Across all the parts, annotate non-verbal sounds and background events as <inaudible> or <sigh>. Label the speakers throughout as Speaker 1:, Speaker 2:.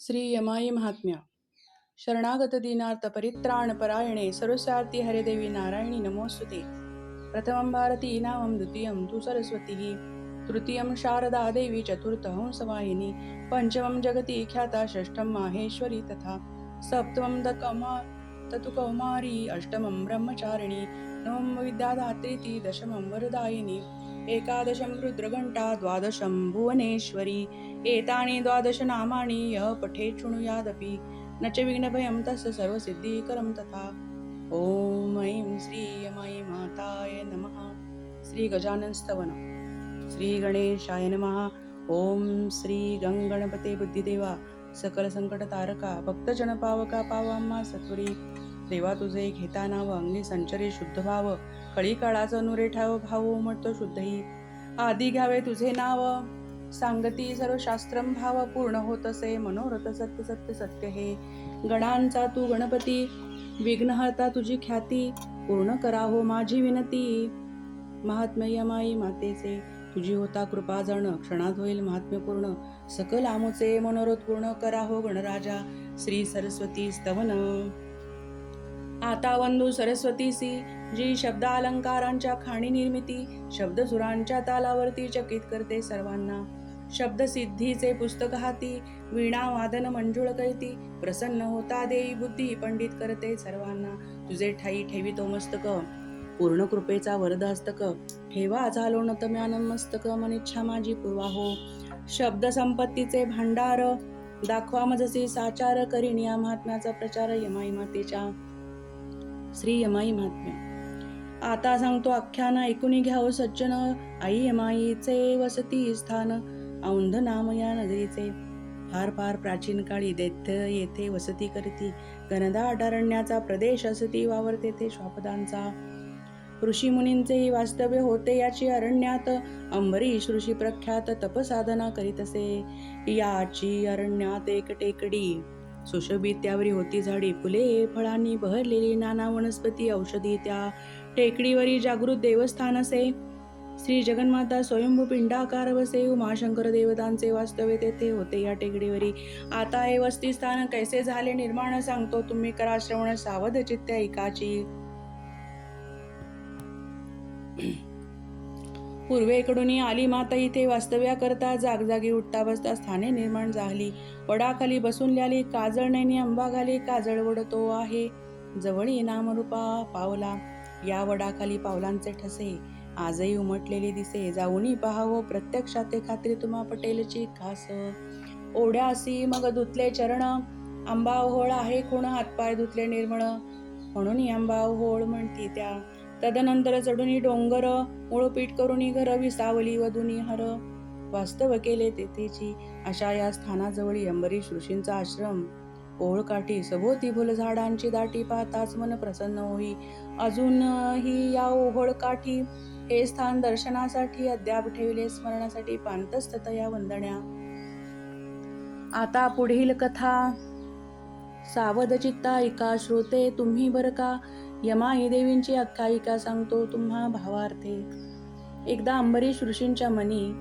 Speaker 1: श्री यमाई महात्म्य. शरणागत दिनार्थ परित्राण परायणे सर्वस्यार्ती हरिदेवी नारायणी नमोस्तुते. प्रथमं भारती नामं द्वितीयं तु सरस्वतीः तृतीयं शारदा देवी चतुर्थं हंसवाहिनी पञ्चमं जगति ख्याता षष्ठं माहेश्वरी तथा सप्तमं दकमा ततु कौमारी अष्टमं ब्रह्मचारिणी नवमं विद्यादात्रीति दशमं वरदायिनी एकादशं रुद्रघण्टा द्वादशं भुवनेश्वरी एतानि द्वादश नामानि यः पठेत् शृणुयादपि। न च विघ्नभयं तस्य सर्वसिद्धिकरं तथा। ॐ ऐं श्री यमाई माताय नमः। श्री श्रीगणेशाय नमः। ॐ श्री गङ्गणपते बुद्धिदेवा। सकलसङ्कटतारका भक्तजनपावका पावाम्मा सत्वरी देवा तुझे घेता नाव अंगणी संचरे शुद्ध भाव कळी काळाचं नुरे ठाव भाव उमटतो शुद्धही. आधी घ्यावे तुझे नाव सांगती सर्व शास्त्रम भाव पूर्ण होत असे मनोरथ सत्य सत्य सत्य हे. गणांचा तू गणपती विघ्नहर्ता तुझी ख्याती पूर्ण करा हो माझी विनती. महात्म्य माई मातेचे तुझी होता कृपा जण क्षणात होईल महात्म्य पूर्ण सकल आमुचे मनोरथ पूर्ण करा हो गणराजा श्री सरस्वती स्तवन. आता वंदू सरस्वतीसी जी शब्द अलंकारांच्या खाणी निर्मिती शब्द सुरांच्या तालावरती चकित करते सर्वांना. शब्दसिद्धीचे पुस्तक हाती वीणा वादन मंजुळ कळती प्रसन्न होता देई बुद्धी पंडित करते सर्वांना. तुझे ठाई ठेवितो मस्तक पूर्ण कृपेचा वरद हस्तक ठेवा झालो न तम्यानं मस्तक मनिच्छा माझी पूर्वा हो. शब्द संपत्तीचे भांडार दाखवा मजसी साचार करीन या महात्म्याचा प्रचार यमाई मातेच्या. श्री यमाई महात्म्य. आता सांगतो आख्यान ऐकून घ्यावं सज्जन. आई यमाईचे वसती स्थान औंध नाम या नगरीचे. फार फार प्राचीन काळी दैत्य येथे वसती करती. घनदाट प्रदेश असती वावरते ते श्वापदांचा. ऋषीमुनींचेही वास्तव्य होते याची अरण्यात. अंबरीश ऋषी प्रख्यात तपसाधना करीत असे. याची अरण्यात एक टेकडी. सुशोभित त्यावरी होती झाडी फुले फळांनी बहरलेली नाना वनस्पती औषधी त्या टेकडीवरी जागृत देवस्थान असे. श्री जगन्माता स्वयंभू पिंडाकार वसे उमाशंकर देवतांचे वास्तव्य तेथे होते या टेकडीवरी. आता हे वस्तीस्थान कैसे झाले निर्माण सांगतो तुम्ही करा श्रवण सावध चित्त ऐकाची. पूर्वेकडून आली माता इथे वास्तव्या करता जागजागी उठता बसता स्थाने निर्माण झाली. वडाखाली बसून ल्याली काजळ नैनी अंबा घाली काजळ वडतो आहे. जवळी नामरूपा पावला. या वडाखाली पावलांचे ठसे. आजही उमटलेली दिसे. जाऊनी पहावं हो, प्रत्यक्षात ते खात्री तुम्हा पटेलची खास. ओढ्यासी मग धुतले चरण. आंबा ओहोळ आहे खूण हातपाय धुतले निर्मळ. म्हणून आंबा ओहोळ म्हणती त्या. तदनंतर चढूनी डोंगर मुळपीठ करुनी घर विसावली वधुनी हर वास्तव केले तेथेची. अशा या स्थानाजवळी अंबरीश ऋषींचा आश्रम. ओळकाठी सभोवती फुलझाडांची दाटी पाहताच मन प्रसन्न होई. अजूनही या ओहोळकाठी हे स्थान दर्शनासाठी अद्याप ठेवले स्मरणासाठी पांतस्तत या वंदण्या. आता पुढील कथा. सावध चित्ता ऐका श्रोते तुम्ही बर का? यमाई देवींची आख्यायिका सांगतो तुम्हा भावार्थे. एकदा अंबरीश ऋषींच्या मनी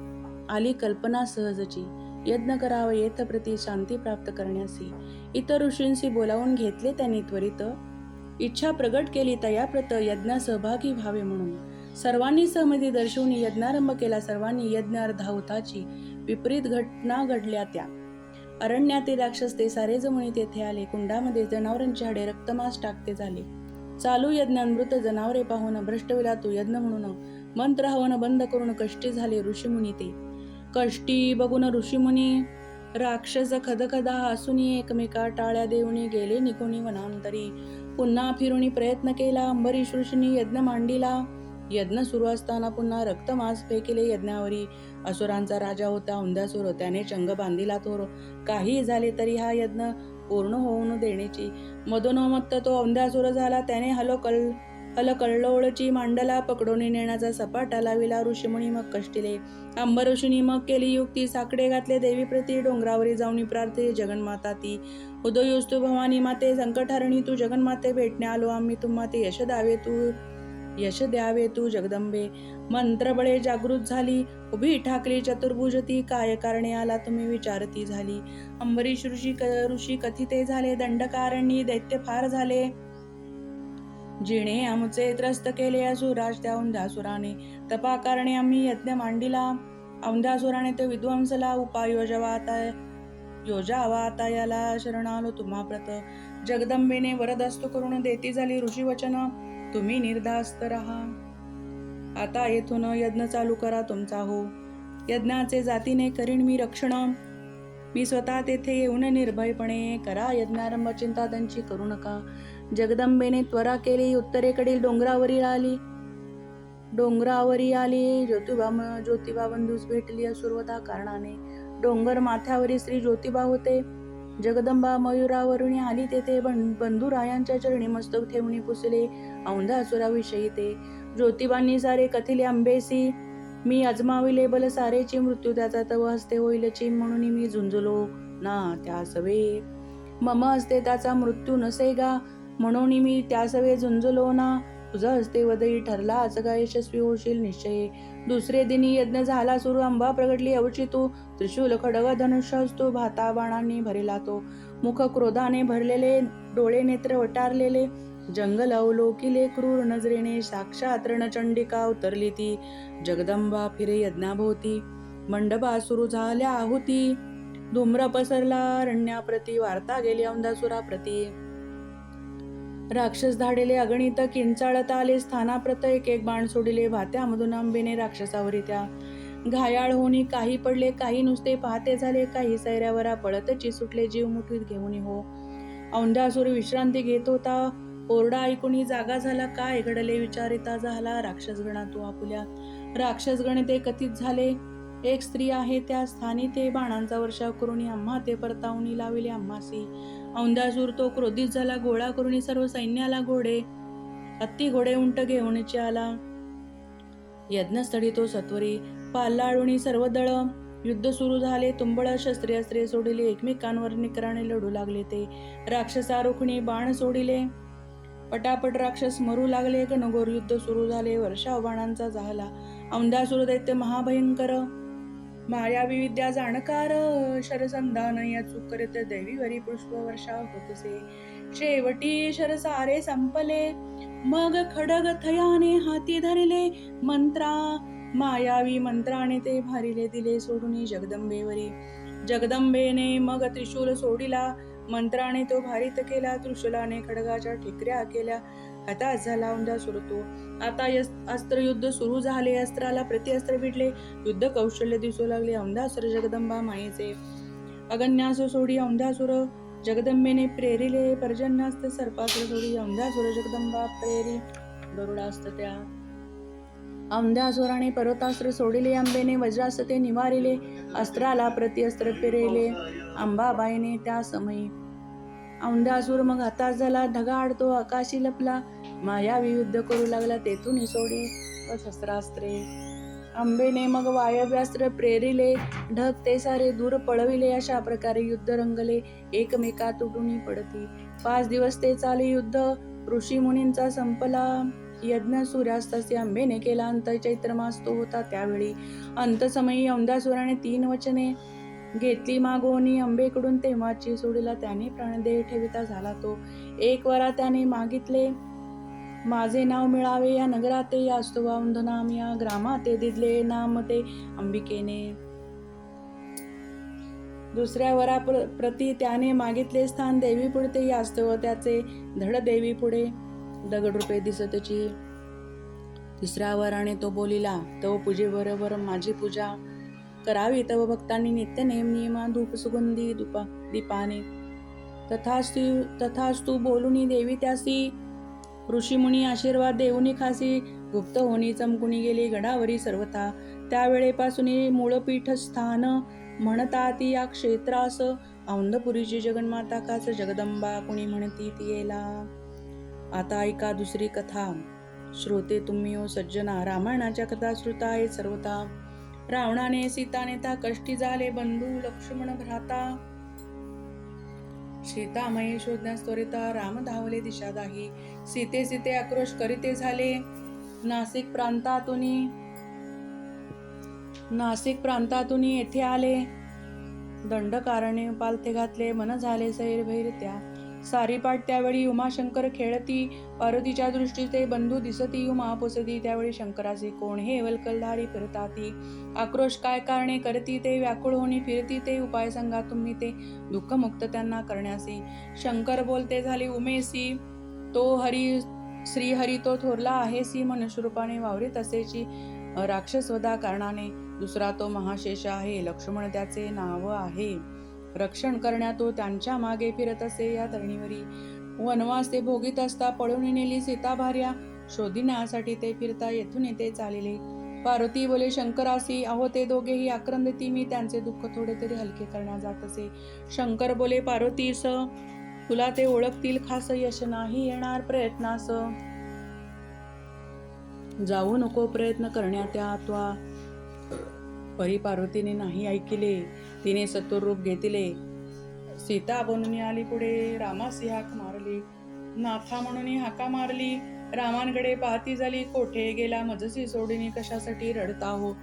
Speaker 1: आली कल्पना सहजची. यज्ञ करावं येथ प्रती शांती प्राप्त करण्यासी. इतर ऋषींशी बोलावून घेतले त्यांनी त्वरित. इच्छा प्रगट केली तयाप्रत यज्ञ सहभागी व्हावे म्हणून. सर्वांनी सहमती दर्शवून यज्ञारंभ केला. सर्वांनी यज्ञ अर्धावताची विपरीत घटना घडल्या त्या. अरण्यातील राक्षस ते सारे जमुनी तेथे आले. कुंडामध्ये जनावरांची हाडे रक्तमास टाकते झाले. चालू यज्ञ मृत जनावरे पाहून भ्रष्ट विलातू यज्ञ म्हणून मंत्र हवन बंद करून कष्टी झाले ऋषीमुनी ते. कष्टी बघून ऋषीमुनी राक्षस खदखदा हसूनी एकमेका टाळ्या देऊनी गेले निकोणी वनांतरी. पुन्हा फिरुणी प्रयत्न केला अंबरीश ऋषीनी यज्ञ मांडिला. यज्ञ सुरू असताना पुन्हा रक्तमास फेकिले यज्ञावरी. असुरांचा राजा होता उंदासुर त्याने चंग बांधिला थोर. काही झाले तरी हा यज्ञ पूर्ण होऊन देण्याची. मदनोमत्त तो औंध्यासुर झाला. त्याने हलो कल हल मांडला पकडून नेण्याचा सपाटा लाविला. ऋषीमुनी मग कष्टिले. अंबर ऋषीनी मग केली युक्ती. साकडे घातले देवी प्रती डोंगरावरी जाऊनी प्रार्थे जगन्माता ती. उदयोस्तु भवानी माते संकटहरणी तू जगन्माते भेटणे आलो आम्ही. तुम्हा ते यश दावे तू. यश द्यावे तू जगदंबे. मंत्रबळे जागृत झाली. उभी ठाकली चतुर्भुज ती काय कारणे आला तुम्ही विचारती झाली. अंबरीश ऋषी क- ऋषी कथिते झाले दंडकारणी दैत्य फार झाले. जिणे आमचे त्रस्त केले असुराज त्या औंधासुराने. तपा कारणे आम्ही यज्ञ मांडिला. औंधासुराने ते विध्वंसला उपायोजवा आता योजावा आता याला शरणालो तुम्हा प्रत जगदंबेने वरदस्त करून देती झाली ऋषी वचन तुम्ही निर्धास्त राहा. आता येथून यज्ञ चालू करा तुमचा हो. यज्ञाचे जातीने करीन मी रक्षण. मी स्वतः तेथे येऊन निर्भयपणे करा यज्ञारंभ. चिंता त्यांची करू नका. जगदंबेने त्वरा केली उत्तरेकडील डोंगरावरील आली. डोंगरावरी आली ज्योतिबा ज्योतिबा बंधूस भेटली असुर्वता कारणाने. डोंगर माथ्यावरील श्री ज्योतिबा होते. जगदंबा मयुरावरुणी आली तेथे बं- बंधुरायांच्या चरणी मस्तक ठेवणी पुसले. औंधा असुराविषयी ते ज्योतिबांनी सारे कथिले आंबेसी मी अजमाविले बल सारेची मृत्यू त्याचा तव हस्ते होईल ची म्हणून मी झुंजलो. ना त्या सवे. मम हस्ते त्याचा मृत्यू नसे गा म्हणून मी त्या सवे झुंजलो ना. तुझा हस्ते वदई ठरला आज का यशस्वी होशील? निश्चय. दुसरे दिनी यज्ञ झाला सुरू. अंबा प्रगटली अवचितू त्रिशूल खडग धनुष्य असतो. भाता बाणांनी भरेला तो. मुख क्रोधाने भरलेले डोळे नेत्र वटारलेले. जंगल अवलोकिले क्रूर नजरेने साक्षात रणचंडिका उतरली ती. जगदंबा फिरे यज्ञाभोवती. मंडपा सुरू झाल्या आहुती. धुम्र पसरला रण्याप्रती वार्ता गेली औंधासुराप्रती राक्षस धाडिले अगणित किंचाळता आले स्थानाप्रत एक एक बाण सोडिले भात्यामधून आंबेने राक्षसावरी त्या घायाळ होणी काही पडले काही नुसते पाहते झाले काही सैऱ्यावरा पळतची सुटले जीव मुठीत घेऊन हो. औंधासूर विश्रांती घेत होता. ओरडा ऐकून जागा झाला काय घडले विचारिता झाला राक्षसगणा तो आपुल्या. राक्षसगण ते कथित झाले एक स्त्री आहे त्या स्थानी ते बाणांचा वर्षाव करून आम्हा ते परतावणी लाविले आम्हासी. औंधासूर तो क्रोधित झाला गोळा करून सर्व सैन्याला घोडे हत्ती घोडे उंट घेऊनचे आला यज्ञस्थळी तो सत्वरी पाल्लाळूनी सर्व दळ युद्ध सुरू झाले. तुंबळ शस्त्रे अस्त्रे सोडिले एकमेकांवर निकराने लढू लागले ते. राक्षसारोखणी बाण सोडिले पटापट राक्षस मरू लागले घनघोर युद्ध सुरू झाले वर्षा बाणांचा झाला. औंधासूर दैत्य महाभयंकर माया विविद्या जाणकार शरसंधान या चुकरित देवीवरी पुष्प वर्षाव होतसे. शेवटी शरसारे संपले मग खडग थयाने हाती धरले मंत्रा. मायावी मंत्राने ते भारिले दिले सोडून जगदंबेवरी जगदंबेने मग त्रिशूल सोडिला मंत्राने तो भारित केला त्रिशूलाने खडगाच्या ठिकऱ्या केल्या. आता झाला उंडा सुरतो आता अस्त्रयुद्ध सुरू झाले अस्त्राला प्रतिअस्त्र भिडले युद्ध कौशल्य दिसू लागले औंधासुर जगदंबा मायेचे. अगन्यासु सोडी औंधासुर जगदंबेने प्रेरिले पर्जन्यास्त सर्पासुर सोडी औंधासुर जगदंबा प्रेरी गरुडास्त त्या. औंध्यासुराने पर्वतास्त्र सोडिले आंबेने वज्रास्त्र ते निवारिले अस्त्राला प्रतिअस्त्र पेरेले अंबाबाईने त्या समयी. औंधासूर मग हातात झाला ढगा आडतो आकाशी लपला मायावी युद्ध करू लागला तेथून सोडी व शस्त्रास्त्रे. आंबेने मग वायव्यास्त्र प्रेरिले ढग ते सारे दूर पळविले अशा प्रकारे युद्ध रंगले एकमेका तुटून पडती. पाच दिवस ते चाले युद्ध ऋषी मुनींचा संपला. यज्ञ सूर्यास्ताचे आंबेने केला अंत चैत्रमास तो होता त्यावेळी. अंतसमयी औंदासुराने तीन वचने घेतली मागोनी आंबेकडून तेव्हाची सोडीला त्याने प्राणदेह ठेविता झाला तो. एक वरा त्याने मागितले माझे नाव मिळावे या नगराते या नाम या ग्रामाते दिदले नाम ते अंबिकेने. दुसऱ्या वरा प्र- प्रती त्याने मागितले स्थान देवी पुढते यास्तव त्याचे धड देवी पुढे. दगड दिसतची तिसऱ्या वराने तो बोलिला तव पूजेबरोबर माझी पूजा करावी तव भक्तांनी नित्य नेम नियमा धूप सुगंधी दुपा दीपाने. तथास्तु तथास्तु बोलुनी देवी त्यासी ऋषीमुनी आशीर्वाद देऊनी खासी गुप्त होनी चमकुणी गेली गडावरी सर्वथा. त्यावेळेपासून मूळपीठ स्थान ती या क्षेत्रास. औंधपुरीची जगन्माता काच जगदंबा कुणी म्हणती ती येला आता ऐका दुसरी कथा. श्रोते तुम्ही ओ सज्जना रामायणाच्या कथा श्रुता आहे सर्वता रावणाने सीताने ता कष्टी झाले बंधू लक्ष्मण भ्राता. सीतामयी शोधण्यास त्वरिता राम धावले दिशा दाही सीते सीते आक्रोश करीते झाले. नाशिक प्रांतातून नाशिक प्रांतातून येथे आले. दंडकारणे पालथे घातले. मन झाले सैर भैर त्या सारीपाठ त्यावेळी उमाशंकर खेळती. पार्वतीच्या दृष्टी ते बंधू दिसती उमा पुसती. त्यावेळी शंकराचे कोण हे वलकलधारी फिरताती. आक्रोश काय कारणे करती ते व्याकुळ होणी फिरती. ते उपाय सांगा तुम्ही ते दुःखमुक्त त्यांना करण्यासी शंकर बोलते झाले उमेसी तो हरी श्री हरी तो थोरला आहे. सी मनुष्यरूपाने वावरीत असेची राक्षसवधा कारणाने. दुसरा तो महाशेष आहे. लक्ष्मण त्याचे नाव आहे. रक्षण करण्यात तो त्यांच्या मागे फिरत असे या तरणीवरी वनवास ते भोगीत असता पळून नेली सीता भार्या. शोधिण्यासाठी ते फिरता येथून येथे चालले. पार्वती बोले शंकरासी अहो ते दोघेही आक्रम देती मी त्यांचे दुःख थोडे तरी हलके करण्या जात असे. शंकर बोले पार्वतीस तुला ते ओळखतील खास यश नाही येणार प्रयत्नास. जाऊ नको प्रयत्न करण्यात त्या त्वा. परी पार्वतीने नाही ऐकिले. तिने सत्वर घेतले. सीता बनून आली पुढे रामासी हाक मारली. नाथा म्हणून हाका मारली. रामांकडे पाहती झाली कोठे गेला मजसी सोडीनी कशासाठी रडता हो?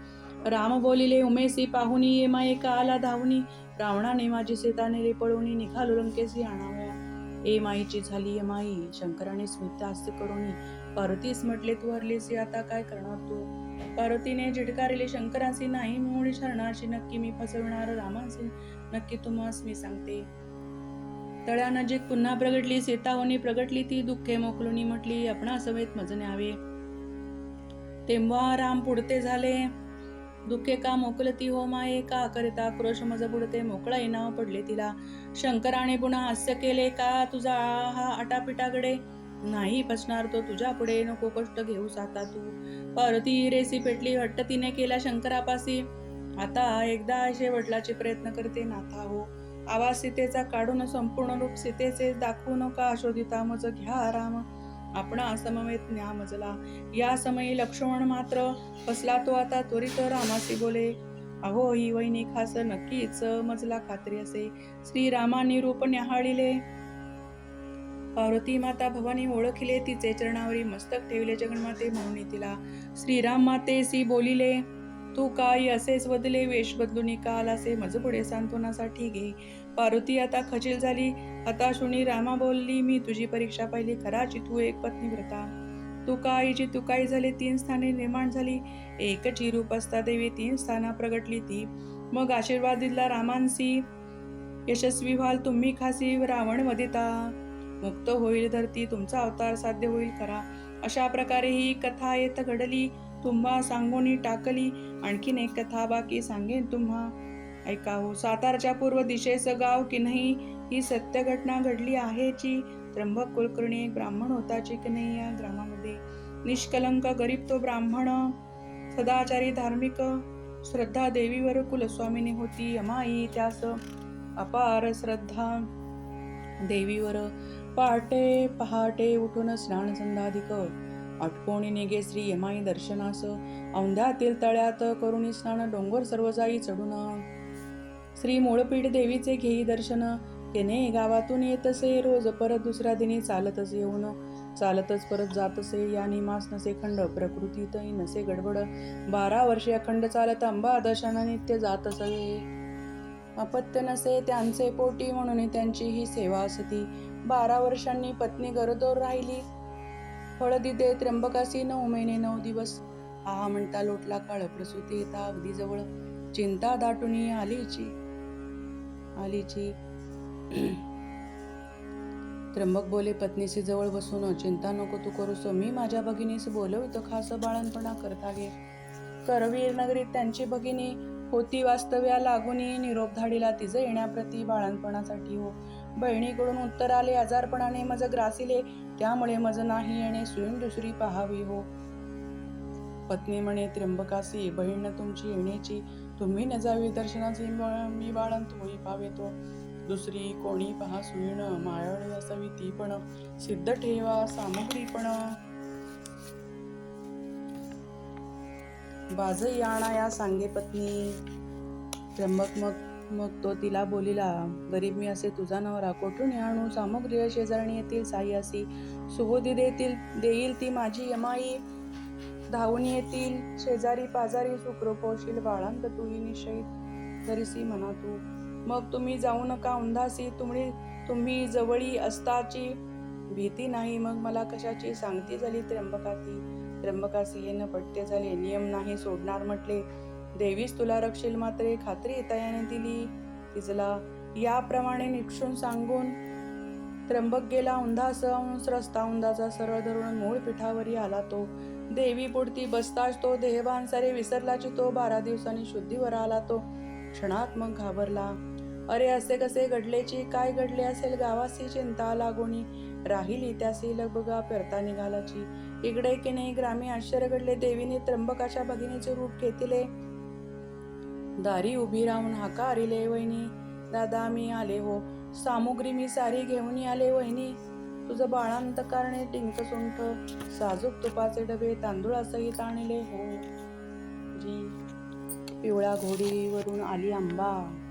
Speaker 1: राम बोलिले उमेसी पाहुनी ये माये का आला धावनी रावणाने माझी सीता नेली पळवणी निघालो लंकेसी आणाव्या. ए माईची झाली ये माई शंकराने स्मित हास्य करून पार्वतीस म्हटले तू हरलीसी आता काय करणार तू? पार्वतीने झिडकारिले शंकरासी नाही म्हणून शरणाशी नक्की मी फसवणार रामासी नक्की तुम्हास मी सांगते. तळ्यानजीक पुन्हा प्रगटली सीतावनी प्रगटली ती दुःखे मोकलुनी म्हटली आपणा सवेत मजन्यावे तेव्हा राम पुढते झाले. दुःखे का मोकलती हो माये? का करिता क्रोश मज पुढते मोकळा नाव पडले तिला. शंकराने पुन्हा हास्य केले का तुझा हा आटापिटाकडे? नाही बसणार तो तुझ्या पुढे नको कष्ट घेऊ आता तू. परती रेसी पेटली हट्ट तिने केला शंकरापासी आता एकदा शेवटलाचे प्रयत्न करते नाथा हो. आवाज सीतेचा काढून संपूर्ण रूप सीतेचे दाखवू नका शोधिता मज घ्या राम. आपण असमवेत न्या मजला. या समयी लक्ष्मण मात्र फसला तो आता त्वरित रामासी बोले. अहो ही वहिनी खास नक्कीच मजला खात्री असे. श्रीरामानी रूप न्याहाळिले. पार्वती माता भवानी ओळखिले तिचे चरणावरी मस्तक ठेवले जगन्माते म्हणून तिला श्रीराम माते सी बोलिले तू काय असेच बदले वेश बदलून काल असे मज पुढे सांत्वनासाठी घे. पार्वती आता खचिल झाली. हताशुनी रामा बोलली मी तुझी परीक्षा पाहिली खराची तू एक पत्नी व्रता. तू काईची तू काही झाली तीन स्थाने निर्माण झाली. एकची रूप असता देवी तीन स्थाना प्रगटली ती. मग आशीर्वाद दिला रामांसी यशस्वी व्हाल तुम्ही खासी रावण मदिता मुक्त होईल धरती तुमचा अवतार साध्य होईल खरा. अशा प्रकारे ही कथा येत घडली. तुम्हा सांगून टाकली. आणखीन एक कथा बाकी सांगेन तुम्हा. ऐका हो सातारच्या पूर्व दिशेस गाव की नाही? ही सत्य घटना घडली आहेची त्र्यंबक कुलकर्णी एक ब्राह्मण होता की नाही या ग्रामामध्ये? निष्कलंक गरीब तो ब्राह्मण सदाचारी धार्मिक श्रद्धा देवीवर कुलस्वामिनी होती यमाई त्यास अपार श्रद्धा देवीवर. पहाटे पहाटे उठून स्नान संधाधिक आटकोणी निघे श्री यमाई दर्शनास. औंध्यातील तळ्यात करुणी स्नान डोंगर सर्व जाई चढून. श्री मूळपीठ देवीचे घेई दर्शन. केने गावातून येतसे रोज परत दुसऱ्या दिनी चालतच येऊन. चालतच परत जात असे या निमास नसे खंड प्रकृतीतही नसे गडबड. बारा वर्षे अखंड चालत अंबा दर्शना नित्य जात असे अपत्य नसे त्यांचे पोटी म्हणून त्यांची ही सेवा असती. बारा वर्षांनी पत्नी गरदोर राहिली. हळदी दे त्र्यंबकासी नऊ महिने नऊ दिवस. हा म्हणता लोटला काळ प्रसूती येता अगदी जवळ. चिंता दाटून आलीची. आलीची. त्र्यंबक बोले पत्नीशी जवळ बसून चिंता नको तू करूस. मी माझ्या भगिनीस बोलवितो खास बाळणपणा करता गे करवीर नगरीत त्यांची भगिनी होती वास्तव्या लागून निरोप धाडीला तिचं येण्याप्रती बाळणपणासाठी हो. बहिणीकडून उत्तर आले आजारपणाने मज ग्रासिले त्यामुळे मज नाही येणे सुईन दुसरी पहावी हो. पत्नी म्हणे त्र्यंबकासी बहीण तुमची येण्याची तुम्ही न जावी दर्शनाची म- मी बाळंत होई पावेतो दुसरी कोणी पहा सुईण मायाळी असावी ती पण सिद्ध ठेवा सामग्री पण. बाज आणा या सांगे पत्नी. त्र्यंबक मग मग तो तिला बोलिला गरीब मी असे तुझा नवरा कोठून आणू? सामग्री शेजारणी येतील साह्यासी सुबोधी देतील देईल ती माझी यमाई. धावून येतील शेजारी पाजारी सुखरूपोशील बाळांत तुही निश्चयित तरीसी म्हणा तू. मग तुम्ही जाऊ नका उंधासी तुम्ही तुम्ही जवळी असताची भीती नाही. मग मला कशाची सांगती झाली त्र्यंबकाती? त्र्यंबकासी येणं पट्टे झाले नियम नाही सोडणार म्हटले. देवीस तुला रक्षेल मात्रे खात्री तयाने दिली. तिजला याप्रमाणे निक्षून सांगून त्र्यंबक गेला. उंधास उंस रस्ता उंधाचा सरळ धरून मूळ पिठावरी आला तो. देवी पुढती बसताच तो देहभान सारे विसरलाची तो. बारा दिवसांनी शुद्धीवर आला तो. क्षणात मग घाबरला. अरे असे कसे घडलेची? काय घडले असेल? गावासी चिंता लागोणी राहिली त्यासी लगबगा पेरता निघालाची. इकडे की नाही? ग्रामी आश्चर्य घडले. देवीने त्र्यंबकाच्या भगिनीचे रूप घेतले. दारी उभी राहून हाकारिले वहिनी. दादा मी आले हो. सामुग्री मी सारी घेऊन आले वहिनी. तुझं बाळांत कारणे टिंक सुंठ साजूक तुपाचे डबे तांदूळासहित आणले हो. जी पिवळ्या घोडीवरून आली आंबा.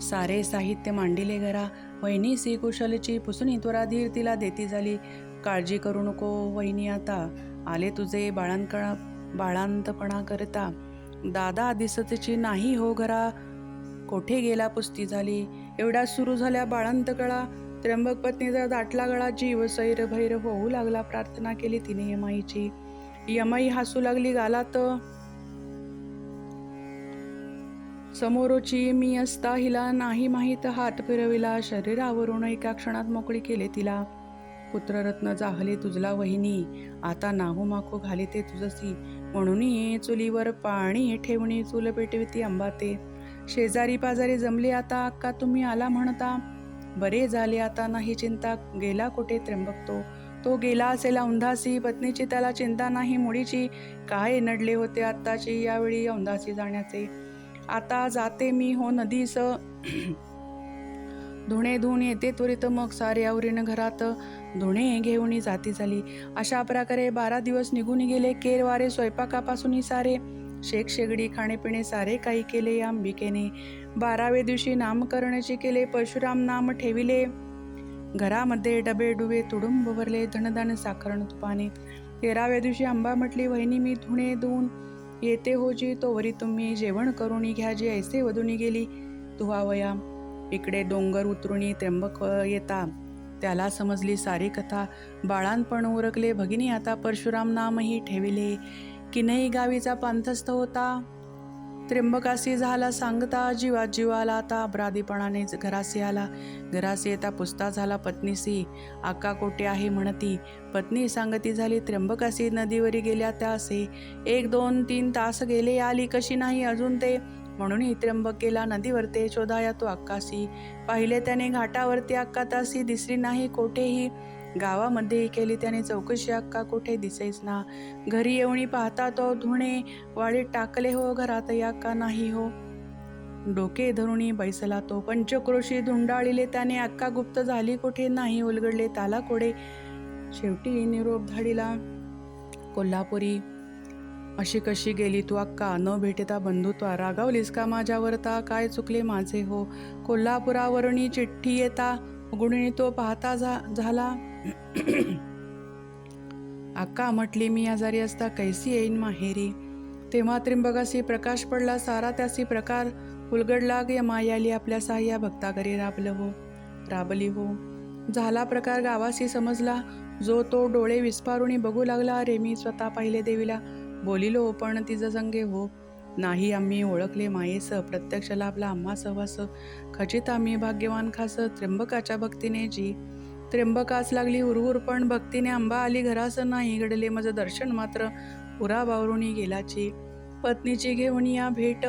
Speaker 1: सारे साहित्य मांडिले घरा. वहिनी सी कुशलची पुसणी त्वरा धीर तिला देती झाली. काळजी करू नको वहिनी आता. आले तुझे बाळांकणा बाळांतपणा करता दादा दिसतची नाही हो घरा. कोठे गेला पुस्ती झाली? एवढ्या सुरू झाल्या बाळंत कळा त्र्यंबक पत्नीचा दाटला गळा जीव सैर भैर होऊ लागला प्रार्थना केली तिने यमाईची. यमाई हसू लागली गालात. समोरोची मी असता हिला नाही माहीत. हात फिरविला शरीरावरून एका क्षणात मोकळी केले तिला. पुत्ररत्न जाहले तुझला वहिनी. आता नाहू माखू घाले ते तुझसी. म्हणून चुलीवर पाणी ठेवणी चूल पेटविती अंबाते शेजारी पाजारी जमले आता अक्का तुम्ही आला म्हणता. बरे झाले आता नाही चिंता. गेला कुठे? त्र्यंबक तो तो गेला असेल औंधासी. पत्नीची त्याला चिंता नाही मुळीची काय नडले होते आत्ताची? यावेळी औंधासी जाण्याचे. आता जाते मी हो नदीस. धुणे धुवून येते त्वरित मग सारे आवरीनं घरात. धुणे घेऊन जाती झाली. अशा प्रकारे बारा दिवस निघून गेले. केरवारे स्वयंपाकापासूनही सारे शेक शेगडी खाणेपिणे सारे काही केले या अंबिकेने. बारावे दिवशी नामकरणाचे केले. परशुराम नाम ठेविले. घरामध्ये डबे डुबे तुडुंब भरले. धनदान साखरण तुपाने तेराव्या दिवशी आंबा म्हटली वहिनी मी धुणे धुवून येते हो जी. तोवरी तुम्ही जेवण करून घ्या जी. ऐसे वधून गेली. धुवावया. इकडे डोंगर उतरुणी त्र्यंबक येता. त्याला समजली सारी कथा. बाळांपण उरकले भगिनी आता परशुराम नामही ठेविले. किनई गावीचा पांथस्थ होता? त्र्यंबकासी झाला सांगता. जीवा जीवाला आता. अपराधीपणाने घरासी आला. घरासी येता पुसता झाला पत्नीसी. आका कोटे आहे म्हणती. पत्नी सांगती झाली त्र्यंबकासी नदीवरी गेल्या त्यासे. एक दोन तीन तास गेले. आली कशी नाही अजून ते? म्हणून त्र्यंबक नदीवरते शोधाया तो अक्कासी पाहिले त्याने घाटावरती अक्का तासी दिसली नाही कोठेही गावामध्ये केली त्याने चौकशी अक्का कुठे दिसेच ना. घरी येऊन पाहता तो धुणे वाळीत टाकले हो घरात अक्का नाही हो? डोके धरुणी बैसला तो. पंचक्रोशी धुंडाळिले त्याने अक्का गुप्त झाली कुठे नाही उलगडले ताला कोडे शेवटी निरोप धाडीला कोल्हापुरी अशी कशी गेली तू अक्का? न भेटता बंधुत्वा रागावलीस का माझ्यावरता काय चुकले माझे हो? कोल्हापुरावरणी चिठ्ठी येता? उघडून तो पाहता झा झाला. <clears throat> अक्का म्हटली मी आजारी असता कैसी येईन माहेरी? तेव्हा त्रिंबकासी प्रकाश पडला सारा त्यासी प्रकार उलगडला ग मायाली आपल्या साह्या भक्ताकरी राबलं हो राबली हो. झाला प्रकार गावासी समजला. जो तो डोळे विस्फारुणी बघू लागला रे मी स्वतः पाहिले देवीला बोलिलो पण तिचं संगे हो. नाही आम्ही ओळखले मायेस. प्रत्यक्ष लाभला आम्हा सहवास. खचित आम्ही भाग्यवान खास. त्र्यंबकाच्या भक्तीने जी. त्र्यंबकास लागली उरवूर पण भक्तीने आंबा आली घरास. नाही घडले माझं दर्शन मात्र पुरा बावरुणी गेलाची. पत्नीची घेऊन या भेट.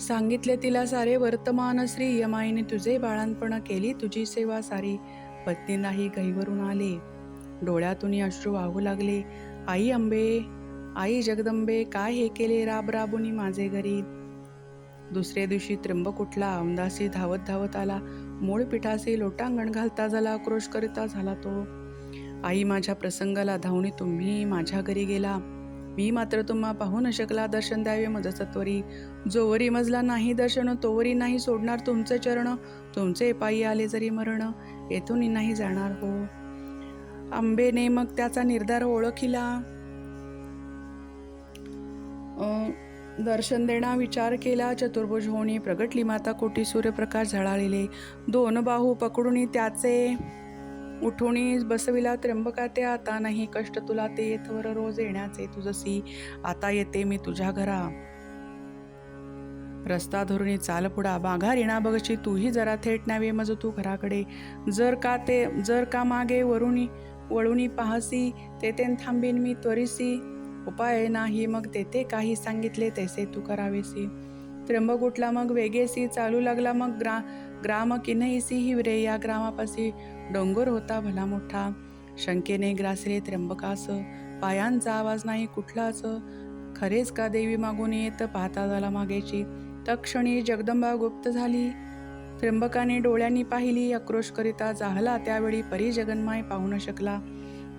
Speaker 1: सांगितले तिला सारे वर्तमान श्री. यमाईने तुझे बाळांपण केली तुझी सेवा सारी. पत्नी नाही गहीवरून आले. डोळ्यातून अश्रू वाहू लागले. आई अंबे आई जगदंबे काय हे केले राब राबुनी माझे घरी? दुसऱ्या दिवशी त्र्यंबक उठला धावत धावत आला. मूळ पिठासी लोटांगण घालता झाला आक्रोश करिता झाला तो. आई माझ्या प्रसंगाला धावणी तुम्ही माझ्या घरी गेला. मी मात्र तुम्हा पाहू न शकला दर्शन द्यावे मज सत्वरी. जोवरी मजला नाही दर्शन तोवरी नाही सोडणार तुमचे चरण. तुमचे पायी आले जरी मरण येथून नाही जाणार हो. आंबेने मग त्याचा निर्धार ओळखिला. दर्शन देणा विचार केला चतुर्भुज होणी प्रगटली माता कोटी सूर्यप्रकाश झळालेले दोन बाहू पकडून त्याचे उठुणी बसविला त्र्यंबका ते आता नाही कष्ट तुला ते येथवर रोज येण्याचे तुझसी आता येते मी तुझ्या घरा. रस्ता धरुणी चाल पुढा बाघा रिणा बघशी तूही जरा थेट न्यावे मज तू घराकडे. जर का ते जर का मागे वरुणी वळूनी पाहसी तेथे थांबीन मी त्वरिसी. उपाय नाही मग तेथे काही सांगितले तैसे तू करावेसी. त्र्यंबक उठला मग वेगेसी चालू लागला मग ग्रा ग्राम किन्हईसी हिवरे या ग्रामापाशी डोंगर होता भला मोठा. शंकेने ग्रासरे त्र्यंबकास. पायांचा आवाज नाही कुठलाच. खरेच का देवी मागून येत पाहता झाला मागेची. तक्षणी जगदंबा गुप्त झाली. त्र्यंबकाने डोळ्यांनी पाहिली आक्रोश करिता जाहला त्यावेळी परी जगन्माय पाहू न शकला.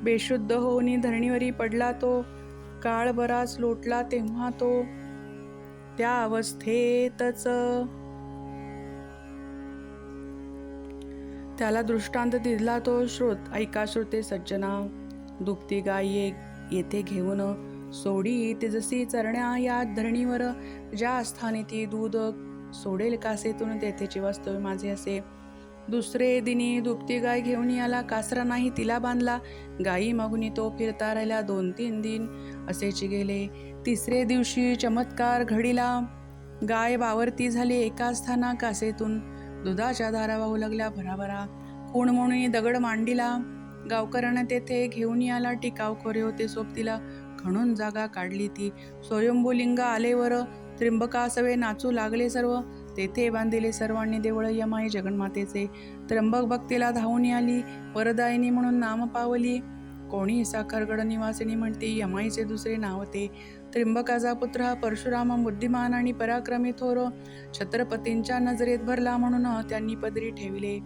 Speaker 1: बेशुद्ध होऊनी धरणीवरी पडला तो काळ बराच लोटला तेव्हा तो. त्या अवस्थेतच त्याला दृष्टांत दिला तो श्रोत. ऐका श्रोते सज्जना दुभती गाय येथे घेऊन सोडी तेजसी चरण्या या धरणीवर. ज्या स्थानी ती दूध सोडेल कासेतून तेथेचे वास्तव्य माझे असे दुसरे दिनी दुभती गाय घेऊन याला कासरा नाही तिला बांधला गायी मागुनी तो फिरता राहिला दोन तीन दिन. असेच गेले तिसरे दिवशी चमत्कार घडीला. गाय वावरती झाली एका स्थाना कासेतून दुधाच्या धारा वाहू लागल्या भराभरा. खूण म्हणून दगड मांडीला? गावकऱ्यानं तेथे घेऊन याला टिकाव खोरे होते सोबतीला. खणून जागा काढली ती. स्वयंभूलिंग आलेवर त्र्यंबकासवे नाचू लागले सर्व तेथे बांधिले सर्वांनी देवळ यमाई जगन्मातेचे. त्र्यंबक भक्तीला धावून आली वरदायिनी म्हणून नाम पावली. कोणी साखरगड निवासिनी म्हणते यमाईचे दुसरे नाव ते. त्र्यंबकाचा पुत्र हा परशुराम बुद्धिमान आणि पराक्रमी थोर. छत्रपतींच्या नजरेत भरला म्हणून त्यांनी पदरी ठेविले.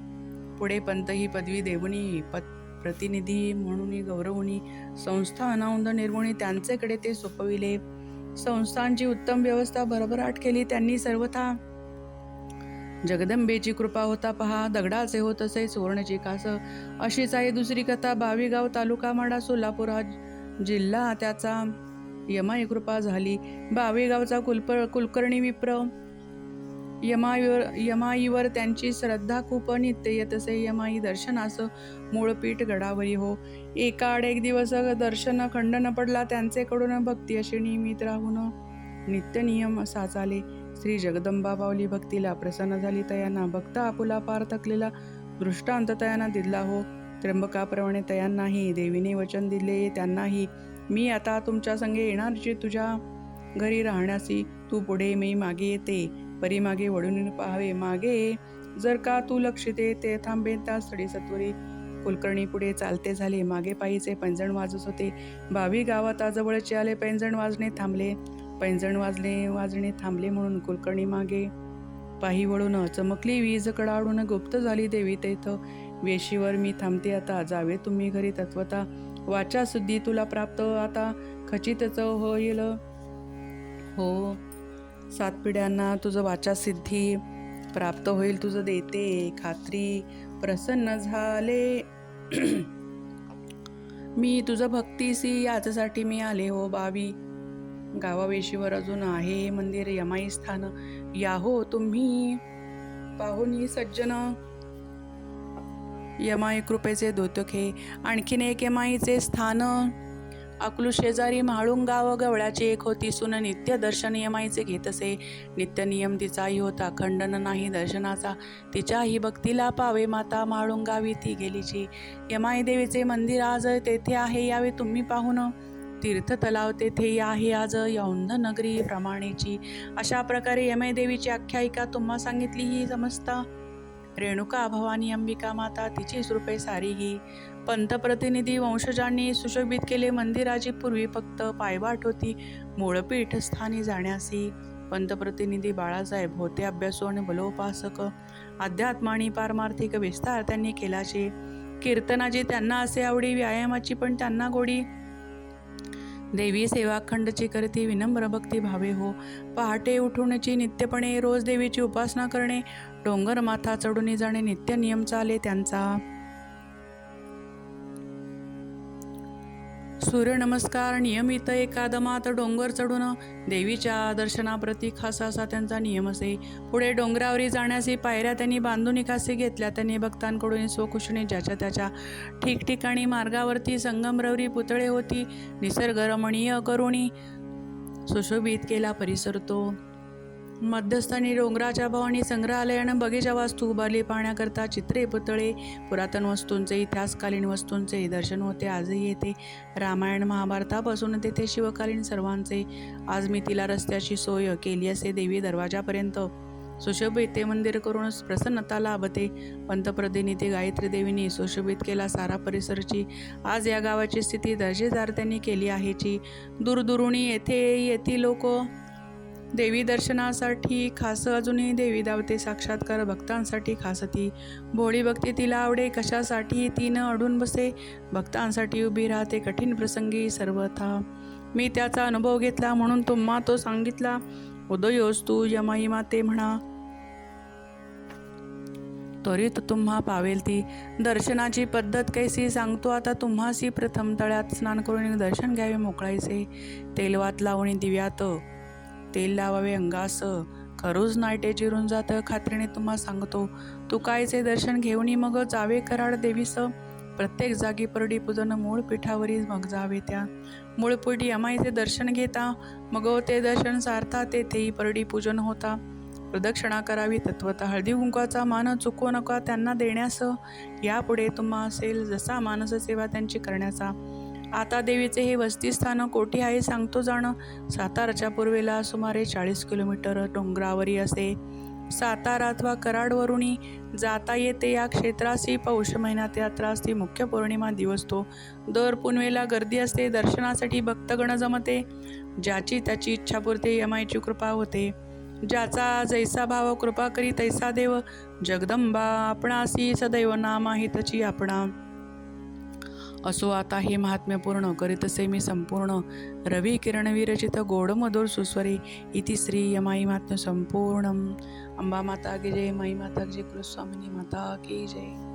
Speaker 1: पुढे पंत ही पदवी देवणी पत प्रतिनिधी म्हणून गौरवणी संस्था अनावंद निर्वणी त्यांचेकडे ते सोपविले. संस्थांची उत्तम व्यवस्था भरभराट केली त्यांनी सर्वथा जगदंबेची कृपा होता पहा दगडाचे होत असे सुवर्णची कास. अशीच आहे दुसरी कथा बावीगाव तालुका माडा सोलापूर हा जिल्हा त्याचा. यमाई कृपा झाली. बावीगावचा कुलप कुलकर्णी विप्र यमाईवर यमाईवर त्यांची श्रद्धा खूप नित्य तसे असे यमाई दर्शनास मूळपीठ गडावरी हो. एका आड एक दिवस दर्शन खंड न पडला त्यांचेकडून भक्ती अशी नियमित राहून नित्य नियम असा चाले श्री जगदंबा पावली भक्तीला प्रसन्न झाली. तयांना भक्त आपुला पार थकलेला दृष्टांत तयांना दिला हो. त्र्यंबकाप्रमाणे तयांनाही देवीने वचन दिले. त्यांनाही मी आता तुमच्या संगे येणारची तुझ्या घरी राहण्यासी. तू पुढे मी मागे येते. परी मागे वळून पाहावे मागे. जर का तू लक्षिते ते थांबे त्या स्थळी सत्वरी कुलकर्णी पुढे चालते झाले. मागे पायीचे पैंजण वाजत होते. बावी गावात आजवळचे आले पैंजण वाजणे थांबले. पैंजण वाजले वाजणे थांबले म्हणून कुलकर्णी मागे पाही वळून चमकली. वीज कडाडून गुप्त झाली देवी तेथ. वेशीवर मी थांबते आता. जावे तुम्ही घरी तत्वता. वाचा सुद्धी तुला प्राप्त. आता खचितच होईल. हो सात पिढ्यांना तुझं वाचासिद्धी प्राप्त होईल तुझं देते खात्री. प्रसन्न झाले. <clears throat> मी तुझं भक्तीसी याचसाठी मी आले हो बावी. गावावेशीवर अजून आहे मंदिर यमाई स्थान. या हो तुम्ही. ही सज्जन. यमाई कृपेचे दोतके आणखीन एक यमाईचे स्थान. अकलू शेजारी म्हाळुंगाव गवळ्याची एक होती. सुन नित्य दर्शन यमाईचे घेत असे. नित्य नियम तिचाही होता. खंडन नाही दर्शनाचा. तिच्याही भक्तीला पावे माता म्हाळुंगावी ती गेलीची. यमाई देवीचे मंदिर आज तेथे आहे यावे तुम्ही पाहून. तीर्थ तलाव तेथे आहे आज यौंध नगरी प्रमाणेची. अशा प्रकारे यमय देवीची आख्यायिका तुम्हा सांगितली ही समजता रेणुका भवानी अंबिका माता तिची रूपे सारी ही. पंतप्रतिनिधी वंशजांनी सुशोभित केले मंदिराची पूर्वी फक्त पायवाट होती. मूळपीठ स्थानी जाण्यासी पंतप्रतिनिधी बाळासाहेब होते अभ्यासू आणि बलोपासक. अध्यात्म आणि पारमार्थिक विस्तार त्यांनी केलाचे. कीर्तनाची त्यांना असे आवडी व्यायामाची पण त्यांना गोडी. देवी सेवा खंडची करती विनम्र भक्ती भावे हो. पहाटे उठवण्याची नित्यपणे रोज देवीची उपासना करणे. डोंगर माथा चढून जाणे नित्य नियम चाले त्यांचा. सूर्यनमस्कार नियमित एकादमात डोंगर चढून देवीच्या दर्शनाप्रती खास असा त्यांचा नियम असे. पुढे डोंगरावरी जाण्याचे पायऱ्या त्यांनी बांधून निकासी घेतल्या. त्यांनी भक्तांकडून स्वखुशीने ज्याच्या त्याच्या ठिकठिकाणी मार्गावरती संगमरवरी पुतळे होती. निसर्गरमणीय करुणी सुशोभित केला परिसर तो. मध्यस्थानी डोंगराच्या भवानी संग्रहालयानं बगीचा वास्तू उभारली पाहण्याकरता चित्रे पुतळे पुरातन वस्तूंचे इतिहासकालीन वस्तूंचे दर्शन होते आजही येते. रामायण महाभारतापासून तेथे शिवकालीन सर्वांचे आज मी तिला रस्त्याची सोय केली असे देवी दरवाजापर्यंत. सुशोभित ते मंदिर करून प्रसन्नता लाभते. पंतप्रतिनिधी गायत्री देवीनी सुशोभित केला सारा परिसरची आज या गावाची स्थिती दर्जेदार त्यांनी केली आहेची दूरदुरुणी येथे येथील लोक. देवी दर्शनासाठी खास अजूनही देवी दावते साक्षात्कार भक्तांसाठी खास ती भोळी भक्ती तिला आवडे कशासाठी ती न अडून बसे? भक्तांसाठी उभी राहते कठीण प्रसंगी सर्वथा. मी त्याचा अनुभव घेतला म्हणून तुम्हा तो सांगितला. उदयोस तू यमाई माते म्हणा. त्वरित तुम्हा पावेल ती. दर्शनाची पद्धत कैसी सांगतो आता तुम्हासी प्रथम तळ्यात स्नान करून दर्शन घ्यावे मोकळायचे. तेलवात लावणी दिव्यात तेल लावावे अंगास खरूज नाईटे चिरून जातं खात्रीने तुम्हा सांगतो. तू कायचे दर्शन घेऊन मग जावे कराड देवीस. प्रत्येक जागी परडी पूजन मूळ पीठावरी मग जावे त्या. मूळ पिठी अमाईचे दर्शन घेता मग ते दर्शन सारता तेथेही परडी पूजन होता. प्रदक्षिणा करावी तत्वत हळदी कुंकवाचा मान चुकवू नका त्यांना देण्यास. यापुढे तुम्हा असेल जसा मानस सेवा त्यांची करण्याचा. आता देवीचे हे वस्तीस्थान कोठे आहे सांगतो जाणं. साताराच्या पूर्वेला सुमारे चाळीस किलोमीटर डोंगरावरी असे. सातारा अथवा कराडवरुनी जाता येते या क्षेत्राशी पौष महिन्यात यात्रा असते. मुख्य पौर्णिमा दिवस तो. दर पुनवेला गर्दी असते दर्शनासाठी भक्तगण जमते. ज्याची त्याची इच्छा पुरते यमाईची कृपा होते. ज्याचा जैसा भाव कृपा करी तैसा देव. जगदंबा आपणासी सदैव नाम आहे आपणा. असो आता हे महात्म्यपूर्ण करीतसे मी संपूर्ण. रवी किरण विरचित गोड मधुर सुस्वरे इति श्री यमाई महात्म्य संपूर्णम. अंबा माता की जय माई माता की जय कुलस्वामिनी माता की जय.